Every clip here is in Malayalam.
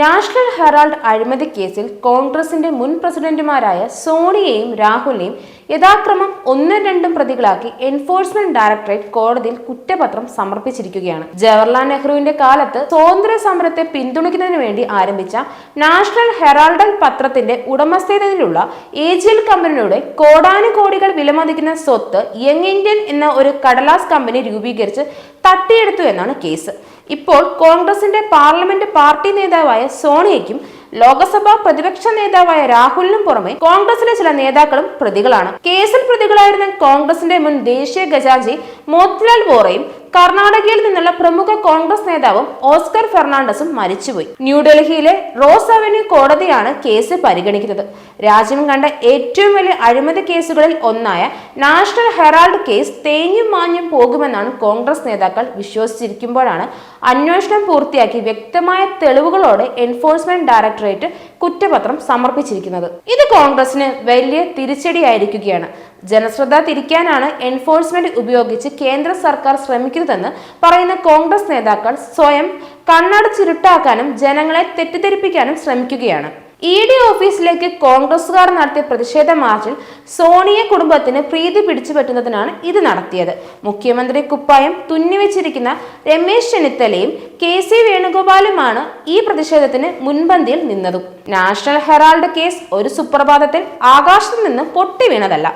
നാഷണൽ ഹെറാൾഡ് അഴിമതി കേസിൽ കോൺഗ്രസിന്റെ മുൻ പ്രസിഡന്റുമാരായ സോണിയയും രാഹുലിനെയും യഥാക്രമം ഒന്നും രണ്ടും പ്രതികളാക്കി എൻഫോഴ്സ്മെന്റ് ഡയറക്ടറേറ്റ് കോടതിയിൽ കുറ്റപത്രം സമർപ്പിച്ചിരിക്കുകയാണ്. ജവഹർലാൽ നെഹ്റുവിന്റെ കാലത്ത് സ്വാതന്ത്ര്യ സമരത്തെ പിന്തുണയ്ക്കുന്നതിന് വേണ്ടി ആരംഭിച്ച നാഷണൽ ഹെറാൾഡ് പത്രത്തിന്റെ ഉടമസ്ഥതയിലുള്ള ഏജിയൽ കമ്പനിയുടെ കോടാനുകോടികൾ വിലമതിക്കുന്ന സ്വത്ത് യങ് ഇന്ത്യൻ എന്ന ഒരു കടലാസ് കമ്പനി രൂപീകരിച്ച് തട്ടിയെടുത്തു എന്നാണ് കേസ്. ഇപ്പോൾ കോൺഗ്രസിന്റെ പാർലമെന്റ് പാർട്ടി നേതാവായ സോണിയയ്ക്കും ലോകസഭാ പ്രതിപക്ഷ നേതാവായ രാഹുലിനും പുറമെ കോൺഗ്രസിലെ ചില നേതാക്കളും പ്രതികളാണ്. കേസിൽ പ്രതികളായിരുന്ന കോൺഗ്രസിന്റെ മുൻ ദേശീയ ഖജാൻജി മോത്തിലാൽ വോറയും കർണാടകയിൽ നിന്നുള്ള പ്രമുഖ കോൺഗ്രസ് നേതാവും ഓസ്കർ ഫെർണാണ്ടസും മരിച്ചുപോയി. ന്യൂഡൽഹിയിലെ റോസ് അവന്യൂ കോടതിയാണ് കേസ് പരിഗണിക്കുന്നത്. രാജ്യം കണ്ട ഏറ്റവും വലിയ അഴിമതി കേസുകളിൽ ഒന്നായ നാഷണൽ ഹെറാൾഡ് കേസ് തേഞ്ഞും മാഞ്ഞും പോകുമെന്നാണ് കോൺഗ്രസ് നേതാക്കൾ വിശ്വസിച്ചിരിക്കുമ്പോഴാണ് അന്വേഷണം പൂർത്തിയാക്കി വ്യക്തമായ തെളിവുകളോടെ എൻഫോഴ്സ്മെന്റ് ഡയറക്ടറേറ്റ് കുറ്റപത്രം സമർപ്പിച്ചിരിക്കുന്നത്. ഇത് കോൺഗ്രസിന് വലിയ തിരിച്ചടിയായിരിക്കുകയാണ്. ജനശ്രദ്ധ തിരിക്കാനാണ് എൻഫോഴ്സ്മെന്റ് ഉപയോഗിച്ച് കേന്ദ്ര സർക്കാർ ശ്രമിക്കുന്നതെന്ന് പറയുന്ന കോൺഗ്രസ് നേതാക്കൾ സ്വയം കണ്ണടച്ചിരുട്ടാക്കാനും ജനങ്ങളെ തെറ്റിദ്ധരിപ്പിക്കാനും ശ്രമിക്കുകയാണ്. ഇ ഡി ഓഫീസിലേക്ക് കോൺഗ്രസുകാർ നടത്തിയ പ്രതിഷേധ മാർച്ചിൽ സോണിയ കുടുംബത്തിന് പ്രീതി പിടിച്ചു പറ്റുന്നതിനാണ് ഇത് നടത്തിയത്. മുഖ്യമന്ത്രി കുപ്പായം തുന്നിവെച്ചിരിക്കുന്ന രമേശ് ചെന്നിത്തലയും കെ സി വേണുഗോപാലുമാണ് ഈ പ്രതിഷേധത്തിന് മുൻപന്തിയിൽ നിന്നതും. നാഷണൽ ഹെറാൾഡ് കേസ് ഒരു സുപ്രഭാതത്തിൽ ആകാശത്ത് നിന്ന് പൊട്ടി വീണതല്ല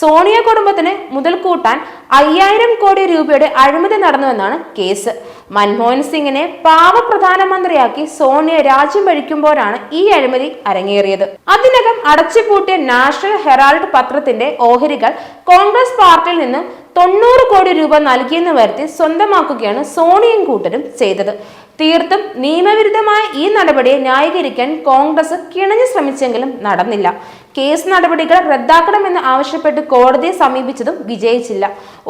സോണിയ കുടുംബത്തിന് മുതൽ കൂട്ടാൻ അയ്യായിരം കോടി രൂപയുടെ അഴിമതി നടന്നുവെന്നാണ് കേസ്. മൻമോഹൻ സിംഗിനെ പാവ പ്രധാനമന്ത്രിയാക്കി സോണിയ രാജ്യം ഭരിക്കുമ്പോഴാണ് ഈ അഴിമതി അരങ്ങേറിയത്. അതിനകം അടച്ചുപൂട്ടിയ നാഷണൽ ഹെറാൾഡ് പത്രത്തിന്റെ ഓഹരികൾ കോൺഗ്രസ് പാർട്ടിയിൽ നിന്ന് തൊണ്ണൂറ് കോടി രൂപ നൽകിയെന്ന് വരുത്തി സ്വന്തമാക്കുകയാണ് സോണിയും കൂട്ടരും ചെയ്തത്. തീർത്തും നിയമവിരുദ്ധമായ ഈ നടപടിയെ ന്യായീകരിക്കാൻ കോൺഗ്രസ് കിണഞ്ഞു ശ്രമിച്ചെങ്കിലും നടന്നില്ല. കേസ് നടപടികൾ റദ്ദാക്കണമെന്ന് ആവശ്യപ്പെട്ട് കോടതിയെ സമീപിച്ചതും വിജയിച്ചില്ല.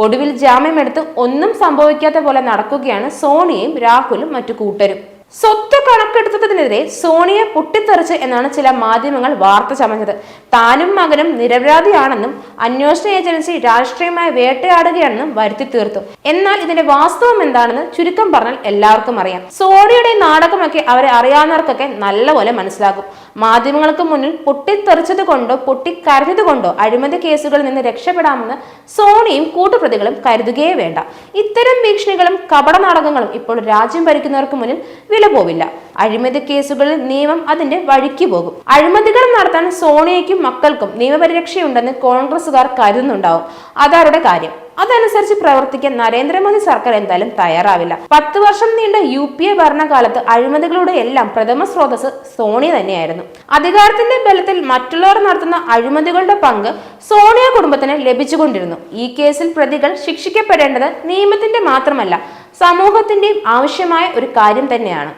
ഒടുവിൽ ജാമ്യമെടുത്ത് ഒന്നും സംഭവിക്കാത്ത പോലെ നടക്കുകയാണ് സോണിയയും രാഹുലും മറ്റു കൂട്ടരും. സ്വത്ത് കണക്കെടുത്തതിനെതിരെ സോണിയെ പൊട്ടിത്തെറിച്ച് എന്നാണ് ചില മാധ്യമങ്ങൾ വാർത്ത ചമഞ്ഞത്. താനും മകനും നിരപരാധിയാണെന്നും അന്വേഷണ ഏജൻസി രാഷ്ട്രീയമായി വേട്ടയാടുകയാണെന്നും വരുത്തി തീർത്തു. എന്നാൽ ഇതിന്റെ വാസ്തവം എന്താണെന്ന് ചുരുക്കം പറഞ്ഞാൽ എല്ലാവർക്കും അറിയാം. സോണിയുടെ നാടകമൊക്കെ അവരെ അറിയാവുന്നവർക്കൊക്കെ നല്ലപോലെ മനസ്സിലാകും. മാധ്യമങ്ങൾക്ക് മുന്നിൽ പൊട്ടിത്തെറിച്ചത് കൊണ്ടോ പൊട്ടിക്കരഞ്ഞത് കൊണ്ടോ അഴിമതി കേസുകളിൽ നിന്ന് രക്ഷപ്പെടാമെന്ന് സോണിയും കൂട്ടുപ്രതികളും കരുതുകയേ വേണ്ട. ഇത്തരം ഭീഷണികളും കപട നാടകങ്ങളും ഇപ്പോൾ രാജ്യം ഭരിക്കുന്നവർക്ക് മുന്നിൽ വില പോവില്ല അഴിമതി കേസുകളിൽ നിയമം അതിന്റെ വഴിക്ക് പോകും. അഴിമതികൾ നടത്താൻ സോണിയയ്ക്കും മക്കൾക്കും നിയമപരിരക്ഷയുണ്ടെന്ന് കോൺഗ്രസുകാർ കരുതുന്നുണ്ടാവും. അതാരുടെ കാര്യം? അതനുസരിച്ച് പ്രവർത്തിക്കാൻ നരേന്ദ്രമോദി സർക്കാർ എന്തായാലും തയ്യാറാവില്ല. പത്ത് വർഷം നീണ്ട യു പി എ ഭരണകാലത്ത് അഴിമതികളുടെ എല്ലാം പ്രഥമ സ്രോതസ് സോണിയ തന്നെയായിരുന്നു. അധികാരത്തിന്റെ ബലത്തിൽ മറ്റുള്ളവർ നടത്തുന്ന അഴിമതികളുടെ പങ്ക് സോണിയ കുടുംബത്തിന് ലഭിച്ചുകൊണ്ടിരുന്നു. ഈ കേസിൽ പ്രതികൾ ശിക്ഷിക്കപ്പെടേണ്ടത് നിയമത്തിന്റെ മാത്രമല്ല സമൂഹത്തിന്റെയും ആവശ്യമായ ഒരു കാര്യം തന്നെയാണ്.